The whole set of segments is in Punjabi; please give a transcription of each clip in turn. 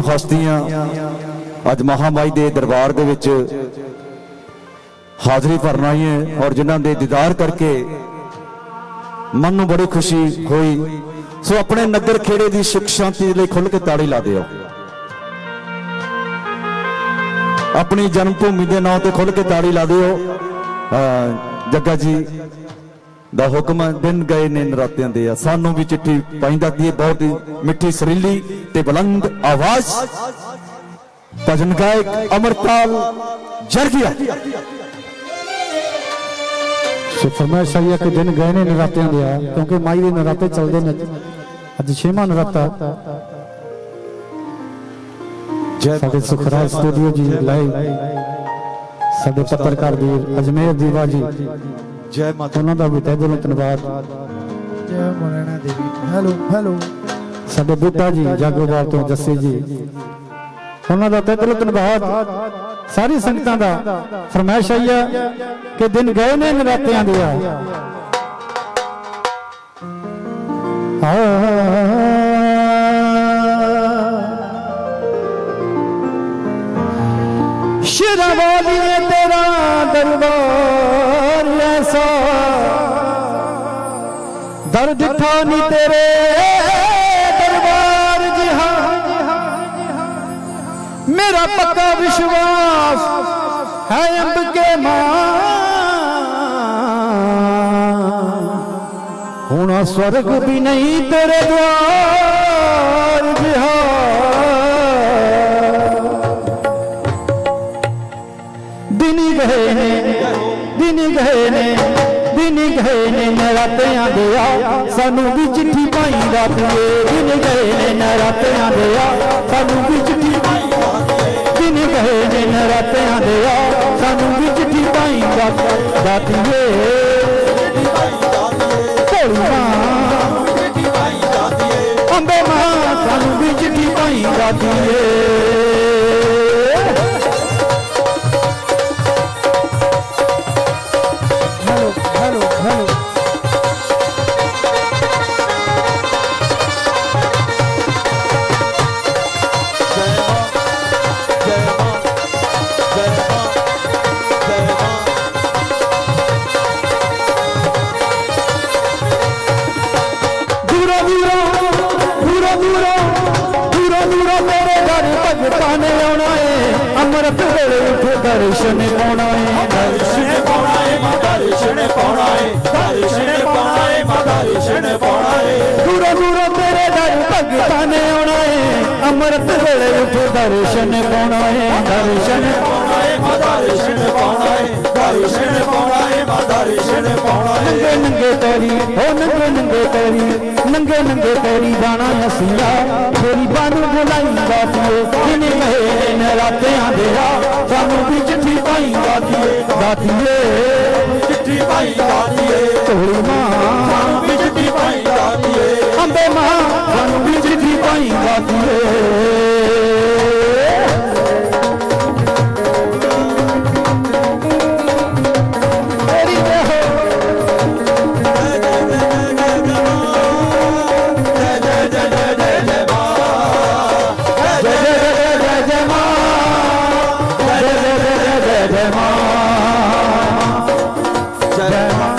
ਹਸਤੀਆਂ ਅੱਜ ਮਹਾਮਾਈ ਦੇ ਦਰਬਾਰ ਦੇ ਵਿੱਚ ਹਾਜ਼ਰੀ ਭਰਨ ਆਈਆਂ ਔਰ ਜਿਨ੍ਹਾਂ ਦੇ ਦੀਦਾਰ ਕਰਕੇ ਮਨ ਨੂੰ ਬੜੀ ਖੁਸ਼ੀ ਹੋਈ। ਸੋ ਆਪਣੇ ਨਗਰ ਖੇੜੇ ਦੀ ਸੁਖ ਸ਼ਾਂਤੀ ਲਈ ਖੁੱਲ ਕੇ ਤਾੜੀ ਲਾ ਦਿਓ। ਆਪਣੀ ਜਨਮ ਭੂਮੀ ਦੇ ਨਾਂ ਤੇ ਖੁੱਲ ਕੇ ਤਾੜੀ ਲਾ ਦਿਓ। ਅਹ ਜੱਗਾ ਜੀ ਦਾ ਹੁਕਮ ਦਿਨ ਗਏ ਨੇ ਨਰਾਤਿਆਂ ਦੇ ਆ। ਸਾਨੂੰ ਵੀ ਚਿੱਠੀ ਪਾਈਂਦਾ ਦੀ ਬਹੁਤ ਹੀ ਮਿੱਠੀ, ਸਰੀਲੀ ਤੇ ਬੁਲੰਦ ਆਵਾਜ਼। ਭਜਨ ਗਾਇਕ ਅਮਰਪਾਲ ਜਰਗੀਆ। ਸੋ ਫਰਮਾਇਸ਼ ਆਈ ਹੈ ਦਿਨ ਗਏ ਨੇ ਨਰਾਤਿਆਂ ਦੇ ਆ, ਕਿਉਂਕਿ ਮਾਈ ਦੇ ਨਰਾਤੇ ਚੱਲਦੇ ਨੇ। ਅੱਜ ਛੇਵਾਂ ਨਰਾਤਾ। ਸਾਡੇ ਸੁਖਰਾਜ ਸਟੂਡੀਓ ਜੀ ਲਾਈਵ ਸਾਡੇ ਪੱਤਰਕਾਰ ਵੀਰ ਅਜਮੇਰ ਦੀਵਾ ਜੀ। ਜੈ ਮਾਤਾ। ਉਹਨਾਂ ਦਾ ਵੀ ਤਹਿ ਦਿਲੋਂ ਧੰਨਵਾਦ। ਜੈ ਮੋਰਾਣਾ ਦੇਵੀ। Hello hello. ਸਾਡੇ ਬੁੱਢਾ ਜੀ ਜਾਗੋਵਾਲ ਤੋਂ ਜੱਸੀ ਜੀ। ਉਹਨਾਂ ਦਾ ਤਹਿ ਦਿਲੋਂ ਧੰਨਵਾਦ। ਸਾਰੀ ਸੰਗਤਾਂ ਦਾ ਫਰਮਾਇਸ਼ ਆਈ ਹੈ ਕਿ ਦਿਨ ਗਏ ਨੇ ਨਰਾਤਿਆਂ ਦੇ ਆ। ਸ਼ਿਰਵਾਲੀ ਨੇ ਤੇਰਾ ਦਰਬਾਰ। ਦਰ ਦਿਖਾ ਤੇਰੇ। ਦਰਬਾਰ ਜਿਹਾ। ਮੇਰਾ ਪੱਕਾ ਵਿਸ਼ਵਾਸ ਹੈ ਅੰਬ ਕੇ ਮਾਂ। ਹੁਣ ਸਵਰਗ ਵੀ ਨਹੀਂ ਤੇਰੇ ਦਵਾਰ ਜਿਹਾ। ਦਿਨੀ ਗਏ ਨੇ, ਦਿਨੀ ਗਏ ਨੇ। ਦਿਨੀ ਗਏ ਨੇ ਨਰਾਤਿਆਂ ਦੇ ਆ। ਸਾਨੂੰ ਵੀ ਚਿੱਠੀ ਪਾਈ ਰਾਤੀਏ ਦਿਨ ਗਏ ਨੇ ਨਰਾਤਿਆਂ ਦੇ ਆ। ਸਾਨੂੰ ਵੀ ਚਿੱਠੀ ਪਾਈ ਦਿਨ ਗਏ ਨੇ ਨਰਾਤਿਆਂ ਦੇ ਆ। ਸਾਨੂੰ ਵੀ ਚਿੱਠੀ ਪਾਈ ਰਾਤੀਏ। ਭੋਲੀ ਅੰਬੇ ਮਾਂ, ਸਾਨੂੰ ਵੀ ਚਿੱਠੀ ਪਾਈ ਰਾਤੀਏ। ਉੱਠ ਦਰਸ਼ਨ ਪਾਉਣਾ ਏ ਦਰਸ਼ਨ ਪਾਉਣਾ ਏ ਮਾ ਦਰਸ਼ਨ ਪਾਉਣਾ ਏ ਦਰਸ਼ਨ ਪਾਉਣਾ ਏ ਮਾ ਦਰਸ਼ਨ ਪਾਉਣਾ ਏ ਦੂਰੋਂ ਦੂਰੋਂ ਮੇਰੇ ਘਰ ਭਗਤਾਂ ਨੇ ਆਉਣਾ ਏ ਅੰਮ੍ਰਿਤ ਵੇਲੇ ਉੱਠ ਦਰਸ਼ਨ ਪਾਉਣਾ ਏ ਦਰਸ਼ਨ ਪਾਉਣਾ ਏ ਮਾ ਦਰਸ਼ਨ ਪਾਉਣਾ ਨੰਗੇ ਨੰਗੇ ਪੈਰੀ ਹੋ ਨੰਗੇ ਨੰਗੇ ਪੈਰੀ ਨੰਗੇ ਨੰਗੇ ਪੈਰੀ ਜਾਣਾ ਅਸੀਆ ਤੇਰੀ ਬਾਨੂੰ ਬੁਲਾਈ ਬਾਤੀਏ ਜਿਨੇ ਮਹੇ ਨਰਾਤਿਆਂ ਦੇ ਆ ਸਾਨੂੰ ਵੀ ਚਿੱਠੀ ਪਾਈ ਬਾਤੀਏ ਬਾਤੀਏ ਚਿੱਠੀ ਪਾਈ ਦਾਤੀਏ ਢੋਲੀ ਮਾਂ। ਸਾਨੂੰ ਵੀ ਚਿੱਠੀ ਪਾਈ ਦਾਤੀਏ ਅੰਬੇ ਮਾਂ ਸਾਨੂੰ ਵੀ ਚਿੱਠੀ ਪਾਈ ਬਾਤੀਏ ਜੈ ਮਾਂ ਜੈ ਮਾਂ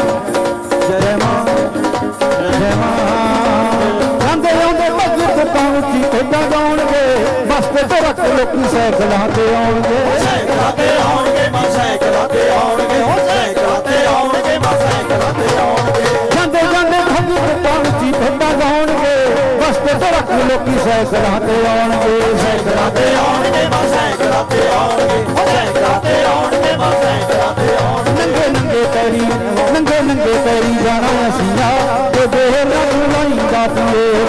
ਜੈ ਮਾਂ ਜੈ ਮਾਂ। ਜਾਂਦੇ ਆਉਂਦੇ ਭਗਤ ਪਾਉਂਦੀ ਏਦਾਂ ਗਾਉਣਗੇ ਬਸਤੇ ਤੇ ਰੱਖ ਲੋਕੀ ਸਾਈਕਲਾਂ ਤੇ ਆਉਣਗੇ। ਸਾਈਕਲਾਂ ਤੇ ਆਉਣਗੇ ਮਾ ਸਾਈਕਲਾਂ ਤੇ ਆਉਣਗੇ ਹੋ ਸਾਈਕਲਾਂ ਤੇ ਆਉਣਗੇ ਮਾ ਸਾਈਕਲਾਂ ਤੇ ਆਉਣਗੇ। ਜਾਂਦੇ ਜਾਂਦੇ ਭਗਤ ਪਾਉਂਦੀ ਏਦਾਂ ਗਾਉਣਗੇ ਬਸਤੇ ਤੇ ਰੱਖ ਲੋਕੀ ਸਾਈਕਲਾਂ ਤੇ ਆਉਣਗੇ। ਸਾਈਕਲਾਂ ਤੇ ਆਉਣਗੇ ਮਾ ਸਾਈਕਲਾਂ ਤੇ ਆਉਣਗੇ ਹੋ ਸਾਈਕਲਾਂ ਆਉਣਗੇ ਮਾ ਸਾਈਕਲਾਂ ਤੇ ਨੰਗੇ ਨੰਗੇ ਪੈਰੀ, ਨੰਗੇ ਨੰਗੇ ਪੈਰੀ ਜਾਣਾ ਅਸੀਂ ਆ। ਤੇ ਦੇਹ ਨਾ ਭੁਲਾਈ ਬਾਤੀਏ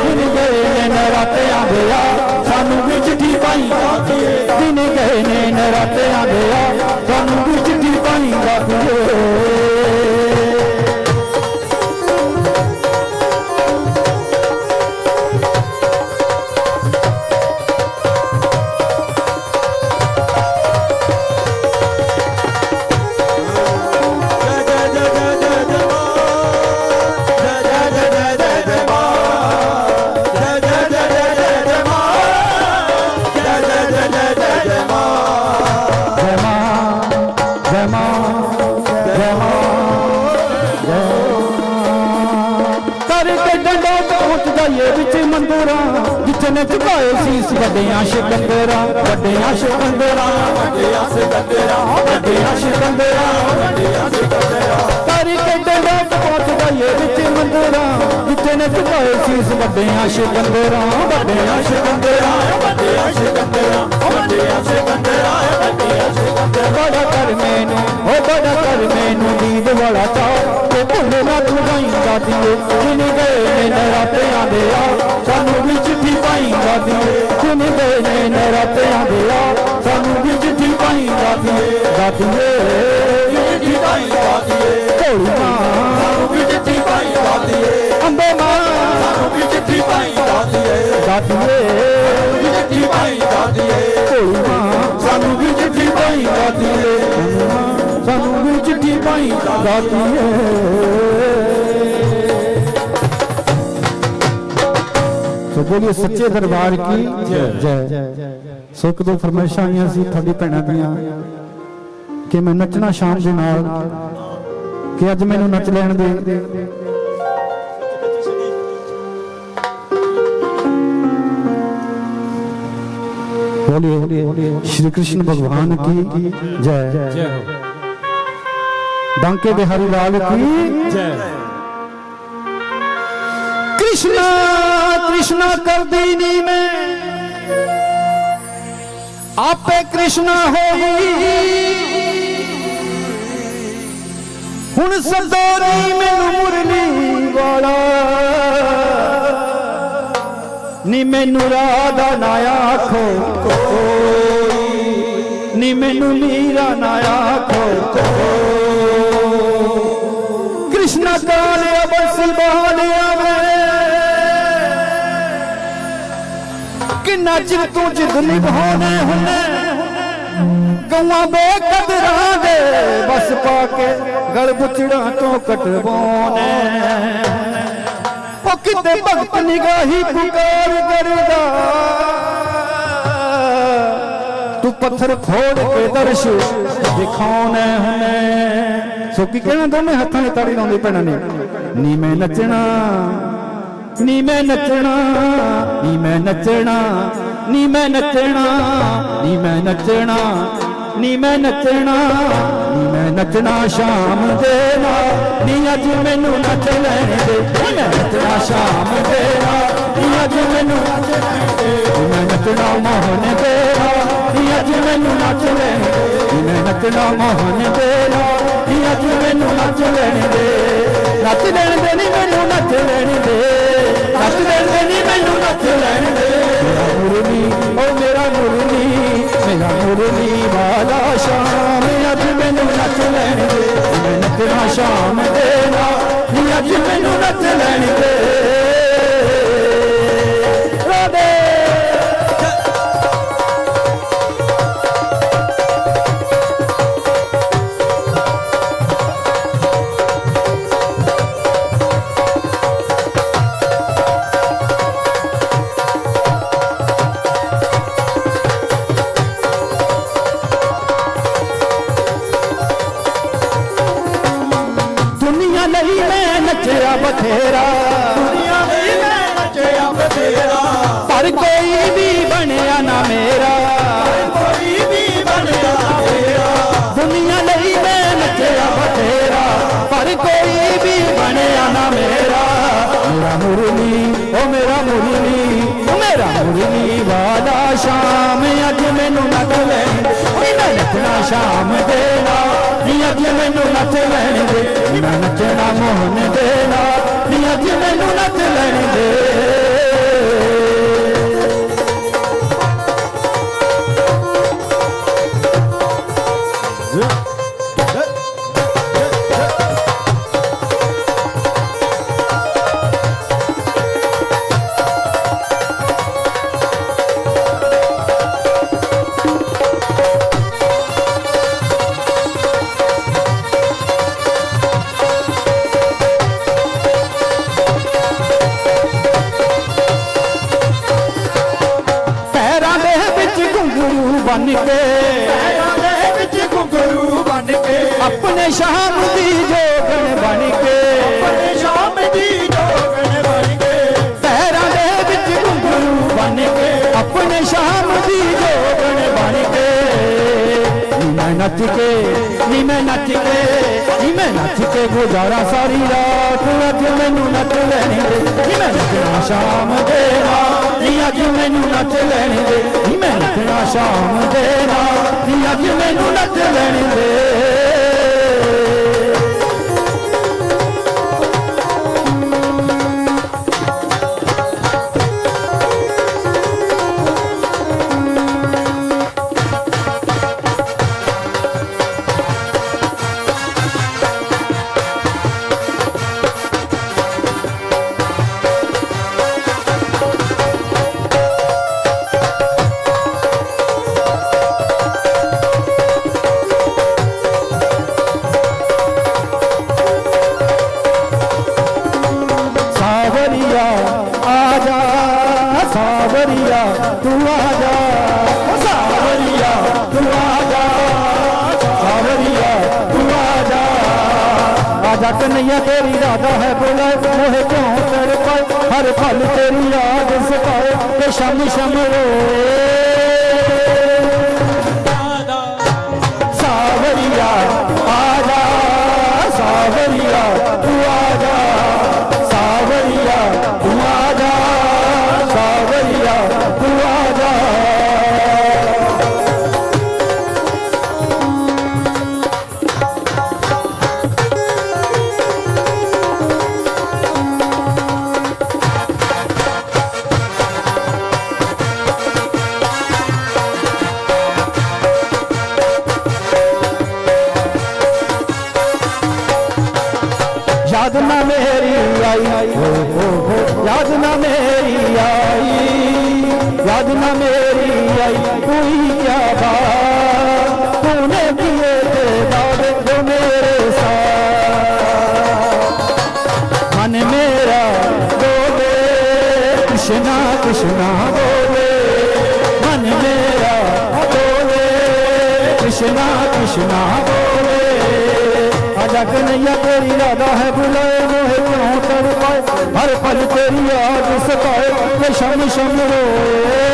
ਪਹੁੰਚਦਾ ਵਿੱਚ ਮੰਦਰਾਂ ਜਿੱਥੇ ਨੇ ਝੁਕਾਏ ਸੀਸ ਵੱਡਿਆਂ ਸ਼ਿਕੰਦਰਾਂ ਵੱਡਿਆਂ ਸ਼ਿਕੰਦਰਾਂ ਵੱਡਿਆ ਸਿਕੰਦਰਾ ਵੱਡਿਆ ਸਿਕੰਦਰਾ ਵੱਡਿਆ ਸਿਕੰਦਰਾ ਕਰਕੇ ਡੰਡਾ ਪਹੁੰਚਦਾ ਏ ਵਿੱਚ ਮੰਦਰਾਂ ਜਿੱਥੇ ਨੇ ਝੁਕਾਏ ਸੀਸ ਵੱਡਿਆਂ ਸ਼ਿਕੰਦਰਾਂ ਵੱਡਿਆਂ ਸਿਕੰਦਰਾ ਵੱਡਿਆ ਸਿਕੰਦਰਾ ਵੱਡਿਆ ਸਿਕੰਦਰਾ ਵੱਡਿਆ ਸਿਕੰਦਰਾ ਬੜਾ ਕਰ ਮੈਨੂੰ ਓ ਬੜਾ ਕਰ ਮੈਨੂੰ ਦੀਦ ਵਾਲਾ ਚਾ ਤੂੰ ਗਾਈਂਦਾ ਦੀਏ ਜਿਨ ਗਏ ਨੇ ਨਰਾਤਿਆਂ ਦੇ ਆ? ਸਾਨੂੰ ਵੀ ਚਿੱਠੀ ਪਾਈਂਦਾ ਦੀਏ ਜਿਨ ਗਏ ਨੇ ਨਰਾਤਿਆਂ ਦੇ ਆ? ਸਾਨੂੰ ਵੀ ਚਿੱਠੀ ਪਾਈਂਦਾ ਦੀਏ ਦਾਦੀਏ ਚਿੱਠੀ ਪਾਈ ਦਾਦੀਏ ਢੋਲੀ ਮਾਂ ਸਾਨੂੰ ਵੀ ਚਿੱਠੀ ਪਾਈ ਦਾਦੀਏ ਅੰਬੇ ਮਾਂ। ਸਾਨੂੰ ਵੀ ਚਿੱਠੀ ਪਾਈ ਦਾਦੀਏ ਦਾਦੀਏ ਚਿੱਠੀ ਪਾਈ ਦਾਦੀਏ ਵੀ ਚਿੱਠੀ ਪਾਈਂਦਾ ਦੀਏ ਸੋ ਬੋਲੀਏ ਸੱਚੇ ਦਰਬਾਰ ਕੀ ਜੈ ਸੋ ਇੱਕ ਦੋ ਫਰਮਾਇਸ਼ਾਂ ਆਈਆਂ ਸੀ ਤੁਹਾਡੀ ਭੈਣਾਂ ਦੀਆਂ ਕਿ ਮੈਂ ਨੱਚਣਾ ਸ਼ਾਮ ਦੇ ਨਾਲ ਕਿ ਅੱਜ ਮੈਨੂੰ ਨੱਚ ਲੈਣ ਦੇ बोलिए श्री कृष्ण भगवान की जय जय हो ਬਾਂਕੇ ਬਿਹਾਰੀ ਲਾਲ ਕੀ? ਜੈ। ਕ੍ਰਿਸ਼ਨਾ ਕ੍ਰਿਸ਼ਨਾ ਕਰਦੀ ਨੀ ਮੈਂ। ਆਪੇ ਕ੍ਰਿਸ਼ਨਾ ਗਈ। ਹੁਣ ਸਦੋਰੀ ਮੈਨੂੰ ਮੁਰਲੀ ਵਾਲਾ। ਨੀ ਮੈਨੂੰ ਰਾਧਾ ਨਾ ਆਖੋ ਕੋਈ। ਨੀ ਮੈਨੂੰ ਨੀਰਾ ਨਾ ਆਖੋ ਕੋਈ। ਕ੍ਰਿਸ਼ਨ ਕਾਲਿਆ ਬਹਾਲਿਆ ਵੇ ਕਿੰਨਾ ਚਿਰ ਤੂੰ ਜਿੱਦ ਨਿਭਾਉਣੇ ਹੁੰਨੇ? ਗਵਾਂ ਬੇ ਦੇ ਬਸ ਪਾ ਕੇ ਗਲ ਬੁਚੜਾਂ ਤੋਂ ਕਟਵਾਉਣੇ ਉਹ ਕਿਤੇ ਭਗਤ ਨਿਗਾਹੀ ਪੁਕਾਰ ਕਰਦਾ। ਤੂੰ ਪੱਥਰ ਖੋੜ ਕੇ ਦਰਸ਼ ਦਿਖਾਉਣੇ ਹੁਨੇ। ਸੋ ਕੀ ਕਹਿਣਾ ਦੋਵੇਂ ਹੱਥਾਂ 'ਚ ਤਾੜੀ ਲਾਉਂਦੇ ਭੈਣਾਂ ਨੇ। ਨੀ ਮੈਂ ਨੱਚਣਾ ਨੀ ਮੈਂ ਨੱਚਣਾ ਨੀ ਮੈਂ ਨੱਚਣਾ ਨੀ ਮੈਂ ਨੱਚਣਾ ਨੀ ਮੈਂ ਨੱਚਣਾ ਨੀ ਮੈਂ ਨੱਚਣਾ ਨੀ ਮੈਂ ਨੱਚਣਾ ਸ਼ਾਮ ਦੇ ਨਾਲ। ਨੀ ਅੱਜ ਮੈਨੂੰ ਨੱਚ ਲੈਣ ਦੇ। ਮੈਂ ਨੱਚਣਾ ਸ਼ਾਮ ਦੇ ਨਾਲ। ਨੀ ਅੱਜ ਮੈਨੂੰ ਨੱਚ ਲੈਣ ਦੇ। ਮੈਂ ਨੱਚਣਾ ਮੋਹਨ ਦੇ ਨਾਲ। ਨੀ ਅੱਜ ਮੈਨੂੰ ਨੱਚ ਲੈਣ ਦੇ। ਮੈਂ ਨੱਚਣਾ ਮੋਹਨ ਦੇ ਨਾਲ। ਨੀ ਅੱਜ ਮੈਨੂੰ ਨੱਚ ਲੈਣ ਦੇ। ਨੱਚ ਲੈਣ ਦੇ ਨੀ ਮੈਨੂੰ ਨੱਚ ਲੈਣ ਦੇ। ਨੱਚ ਲੈਣ ਦੇ ਨੀ ਮੈਨੂੰ ਨੱਚ ਲੈਣ ਦੇ। ਮੇਰਾ ਮੁਰਲੀ, ਓ ਮੇਰਾ ਮੁਰਲੀ ਮੇਰਾ ਮੁਰਲੀ ਵਾਲਾ ਸ਼ਾਮ ਅੱਜ ਮੈਨੂੰ ਨੱਚ ਲੈਣ ਦੇ। ਮੈਂ ਨੱਚਣਾ ਸ਼ਾਮ ਦੇ ਨਾਲ। ਨੀ ਅੱਜ ਮੈਨੂੰ ਨੱਚ ਲੈਣ ਦੇ। ਸ਼ਾਮ, ਅੱਜ ਮੈਨੂੰ ਨੱਚ ਲੈਣ ਦੇ। ਨੀ ਨੱਚਣਾ ਸ਼ਾਮ ਦੇ ਨਾਲ, ਨੀ ਅੱਜ ਮੈਨੂੰ ਨੱਚ ਲੈਣ ਦੇ। ਨੀ ਨੱਚਣਾ ਮੋਹਨ ਦੇ ਨਾਲ, ਨੀ ਅੱਜ ਮੈਨੂੰ ਨੱਚ ਲੈਣ ਦੇ। ਅਸੀਂ ਜੋਗਣ ਬਣ ਕੇ ਨੀ ਮੈਂ ਨੱਚ ਕੇ ਨੀ ਮੈਂ ਨੱਚ ਕੇ ਨੀ ਮੈਂ ਨੱਚ ਕੇ ਗੁਜ਼ਾਰਾ ਸਾਰੀ ਰਾਤ ਅੱਜ ਮੈਨੂੰ ਨੱਚ ਲੈਣੇ ਦੇ ਨੀ ਮੈਂ ਨੱਚਣਾ ਸ਼ਾਮ ਦੇ ਨਾਲ ਨੀ ਅੱਜ ਮੈਨੂੰ ਨੱਚ ਲੈਣੇ ਦੇ ਨੀ ਮੈਂ ਨੱਚਣਾ ਸ਼ਾਮ ਦੇ ਨਾਲ ਨੀ ਅੱਜ ਮੈਨੂੰ ਨੱਚ ਲੈਣੇ ਦੇ ਯਾਦ ਨਾ ਮੇਰੀ ਆਈ, ਯਾਦ ਨਾ ਮੇਰੀ ਆਈ, ਕੋਈ ਕਿਆ ਬਾਤ ਤੂਨੇ ਕੀਏ ਤੇ ਵਾਦੇ ਜੋ ਮੇਰੇ ਸਾਥ। ਮਨ ਮੇਰਾ ਬੋਲੇ ਕ੍ਰਿਸ਼ਨਾ ਕ੍ਰਿਸ਼ਨਾ ਬੋਲੇ ਮਨ ਮੇਰਾ ਬੋਲੇ ਕ੍ਰਿਸ਼ਨਾ ਕ੍ਰਿਸ਼ਨਾ ਬੋਲੇ ਆਜਾ ਕਨਈਆ ਤੇਰੀ ਰਾਧਾ ਹੈ ਬੁਲਾਏ ਹਰ ਪਲ ਤੇਰੀ ਯਾਦ ਸਤਾਏ ਤੇ ਸ਼ਮ ਸ਼ਮ ਰੋਏ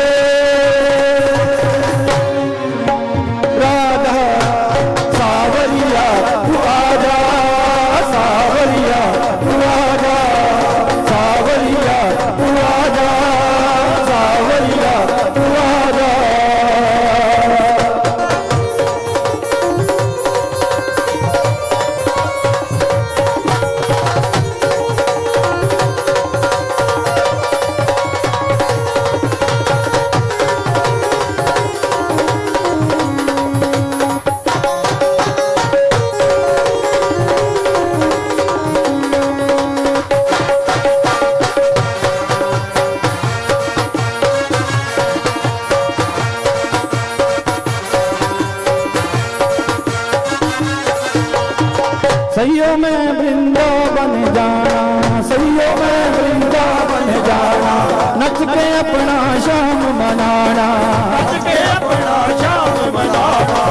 सैयो मैं वृंदावन जाना सैयो मैं वृंदावन जाना नच के अपना शाम मनाना नच के अपना शाम मनाना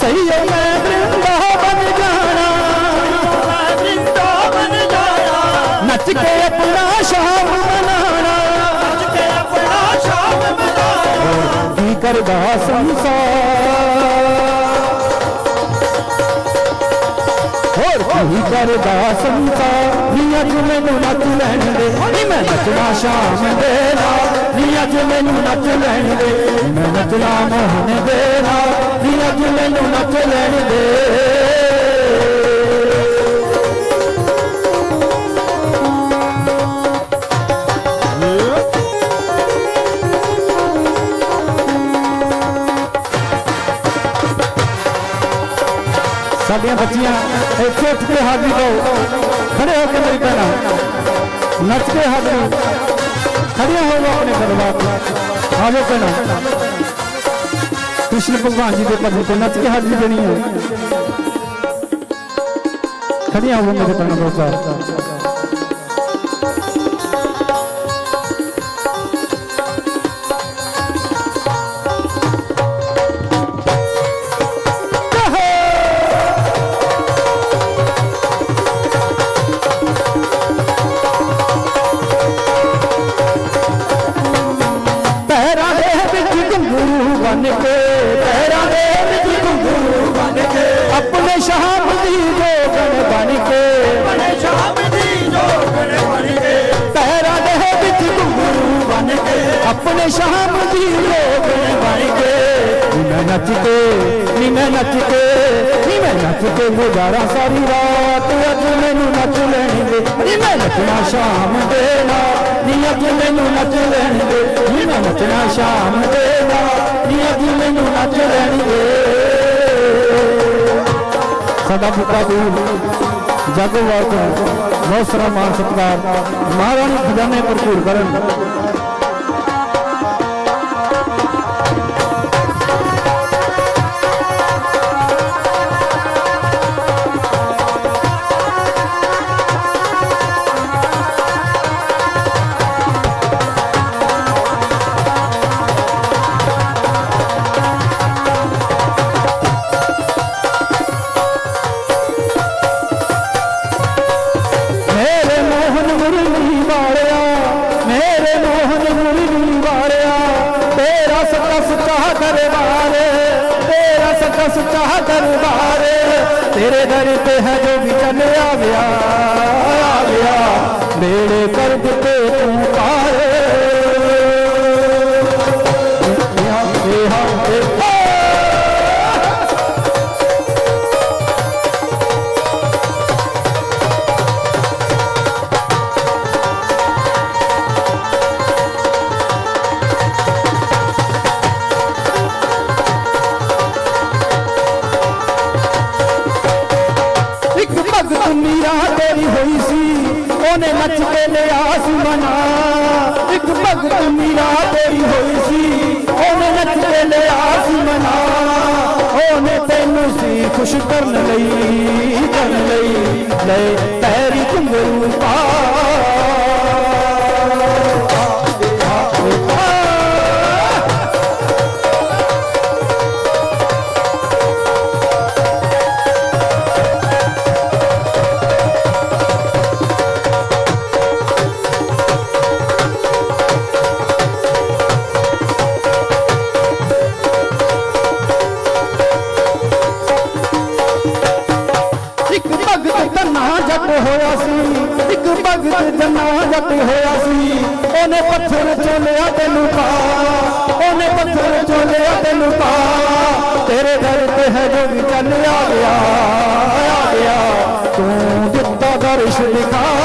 सैयो मैं वृंदावन जाना वृंदावन जाना नच के अपना शाम मनाना नच के अपना शाम मनाना कर दासम ਹੋਰ ਕੀ ਕਰਦਾ ਸੰਸਾਰ ਨੀ ਅੱਜ ਮੈਨੂੰ ਨੱਚ ਲੈਣ ਦੇ। ਨੀ ਮੈਂ ਨੱਚਣਾ ਸ਼ਾਮ ਦੇ ਨਾਲ ਨੀ ਅੱਜ ਮੈਨੂੰ ਨੱਚ ਲੈਣ ਦੇ। ਮੈਂ ਨੱਚਣਾ ਮੋਹਨ ਦੇ ਨਾਲ ਨੀ ਅੱਜ ਮੈਨੂੰ ਨੱਚ ਲੈਣ ਦੇ। ਸਾਡੀਆਂ ਬੱਚੀਆਂ ਇੱਥੇ ਉੱਠ ਕੇ ਹਾਜ਼ਰੀ ਪਾਓ ਖੜੇ ਹੋ ਕੇ ਮੇਰੀ ਭੈਣਾਂ, ਨੱਚ ਕੇ ਹਾਜ਼ਰੀ ਖੜੀਆਂ ਹੋ ਜਾਓ ਆਪਣੇ ਪਰਿਵਾਰ ਤੇ ਆ ਭੈਣਾਂ। ਕ੍ਰਿਸ਼ਨ ਭਗਵਾਨ ਜੀ ਦੇ ਭਜਨ ਤੇ ਨੱਚ ਕੇ ਹਾਜ਼ਰੀ ਦੇਣੀ ਹੈ। ਖੜੀਆਂ ਹੋ ਮੇਰੇ ਭੈਣਾਂ ਦੋ ਚਾਰ। ਬਨ ਕੇ ਪੈਰਾਂ ਦੇ ਵਿੱਚ ਘੁੰਗਰੂ ਬਨ ਕੇ ਸ਼ਾਮ ਦੀ ਜੋਗਣ ਬਣ ਕੇ। ਬਣੇ ਸ਼ਾਮ ਦੀ ਜੋਗਣ ਬਣ ਕੇ। ਪੈਰਾਂ ਦੇ ਵਿੱਚ ਘੁੰਗਰੂ ਬਣ ਕੇ ਆਪਣੇ ਸ਼ਾਮ ਦੀ ਜੋਗਣ ਬਣ ਕੇ। ਨੀ ਮੈਂ ਨੱਚ ਕੇ ਨੀ ਮੈਂ ਨੱਚ ਕੇ ਨੀ ਮੈਂ ਨੱਚ ਕੇ ਗੁਜ਼ਾਰਾਂ ਸਾਰੀ ਰਾਤ। ਅੱਜ ਮੈਨੂੰ ਨੱਚ ਲੈਣ ਦੇ। ਨੀ ਮੈਂ ਨੱਚਣਾ ਸ਼ਾਮ ਦੇ ਨਾਲ, ਨੀ ਅੱਜ ਮੈਨੂੰ ਨੱਚ ਲੈਣ ਦੇ। ਨੀ ਮੈਂ ਨੱਚਣਾ ਸ਼ਾਮ ਦੇ ਨਾਲ, ਨੀ ਅੱਜ ਮੈਨੂੰ ਨੱਚ ਲੈਣ ਦੇ। ਸਾਡਾ ਬੁੱਕਾ ਦੂਰ ਜਾਗੋਵਾਲ ਤੋਂ ਬਹੁਤ ਸਾਰਾ ਮਾਨ ਸਤਿਕਾਰ। ਮਹਾਰਾਣੀ ਖਜ਼ਾਨੇ ਭਰਪੂਰ ਕਰਨ। ਮੇਰੇ ਕਰਬ ਤੇ ਤੂੰ ਤੈਨੂੰ ਖੁਸ਼ ਕਰਨ ਲਈ ਕਰਨ ਲਈ ਲੈ ਪੈਰੀ ਘੁੰਗਰੂ ਪਾ ਪੱਥਰ ਚੋਲਿਆ ਤੈਨੂੰ ਪਾ। ਉਹਨੇ ਪੱਥਰ ਚੋਲਿਆ ਤੈਨੂੰ ਪਾ। ਤੇਰੇ ਦਰ ਤੇ ਹੈ ਜੋ ਵੀ ਚੱਲਿਆ ਗਿਆ, ਆ ਗਿਆ। ਤੂੰ ਦਿੱਤਾ ਦਰਸ਼ ਦਿਖਾ।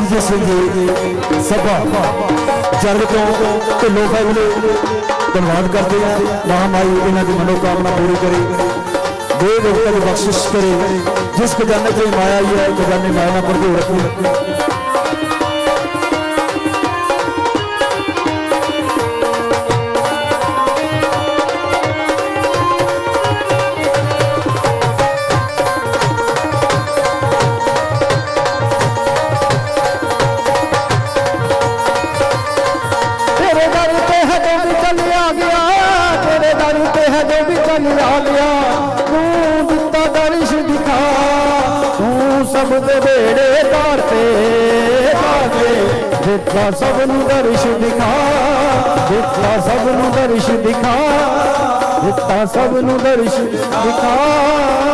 ਸਰਬਜੀਤ ਸਿੰਘ ਜੀ ਸਭਾ ਜਰਗ ਤੋਂ ਢਿੱਲੋਂ ਸਾਹਿਬ ਨੂੰ ਧੰਨਵਾਦ ਕਰਦੇ ਆ ਮਹਾਮਾਈ ਇਹਨਾਂ ਦੀ ਮਨੋਕਾਮਨਾ ਪੂਰੀ ਕਰੇ ਦੇ ਦੇਵਤਾ ਦੀ ਬਖਸ਼ਿਸ਼ ਕਰੇ ਜਿਸ ਖਜ਼ਾਨੇ ਤੇ ਮਾਇਆ ਆਈ ਹੈ ਖਜ਼ਾਨੇ ਮਾਇਆ ਨਾਲ ਭਰਪੂਰ ਸਭ ਦੇ ਬੇੜੇ ਪਾਰ ਤੇ ਪਾਵੇ ਸਭ ਨੂੰ ਦਰਸ਼ ਦਿਖਾ ਦਿੱਤਾ ਸਭ ਨੂੰ ਦਰਸ਼ ਦਿਖਾ ਦਿੱਤਾ ਸਭ ਨੂੰ ਦਰਸ਼ਨ ਦਿਖਾ।